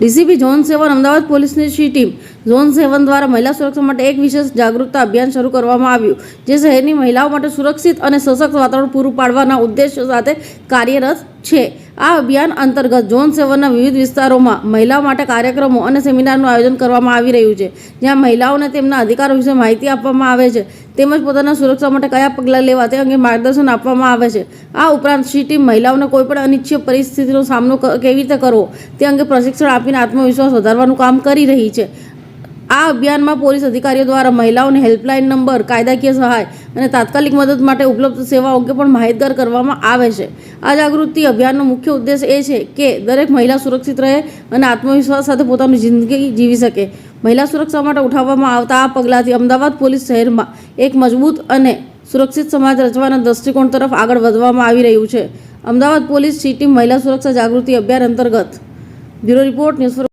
DCP zone સેવન અમદાવાદ પોલીસની C team zone સેવન દ્વારા મહિલા સુરક્ષા માટે એક વિશેષ જાગૃતતા અભિયાન શરૂ કરવામાં આવ્યું, જે શહેરની મહિલાઓ માટે સુરક્ષિત અને સશક્ત વાતાવરણ પૂરું પાડવાના ઉદ્દેશ્ય સાથે કાર્યરત છે. આ અભિયાન અંતર્ગત ઝોન સેવનના વિવિધ વિસ્તારોમાં મહિલાઓ માટે કાર્યક્રમો અને સેમિનારનું આયોજન કરવામાં આવી રહ્યું છે, જ્યાં મહિલાઓને તેમના અધિકારો વિશે માહિતી આપવામાં આવે છે, તેમજ પોતાના સુરક્ષા માટે કયા પગલાં લેવા તે અંગે માર્ગદર્શન આપવામાં આવે છે. આ ઉપરાંત સી ટીમ મહિલાઓને કોઈપણ અનિચ્છીય પરિસ્થિતિનો સામનો કેવી રીતે કરવો તે અંગે પ્રશિક્ષણ આપીને આત્મવિશ્વાસ વધારવાનું કામ કરી રહી છે. આ અભિયાનમાં પોલીસ અધિકારીઓ દ્વારા મહિલાઓને હેલ્પલાઇન નંબર, કાયદાકીય સહાય અને તાત્કાલિક મદદ માટે ઉપલબ્ધ સેવાઓ અંગે પણ માહિતગાર કરવામાં આવે છે. આ જાગૃતિ અભિયાનનો મુખ્ય ઉદ્દેશ એ છે કે દરેક મહિલા સુરક્ષિત રહે અને આત્મવિશ્વાસ સાથે પોતાની જિંદગી જીવી શકે. મહિલા સુરક્ષા માટે ઉઠાવવામાં આવતા આ પગલાંથી અમદાવાદ પોલીસ શહેરમાં એક મજબૂત અને સુરક્ષિત સમાજ રચવાના દૃષ્ટિકોણ તરફ આગળ વધવામાં આવી રહ્યું છે. અમદાવાદ પોલીસ સિટી મહિલા સુરક્ષા જાગૃતિ અભિયાન અંતર્ગત. Bureau report, news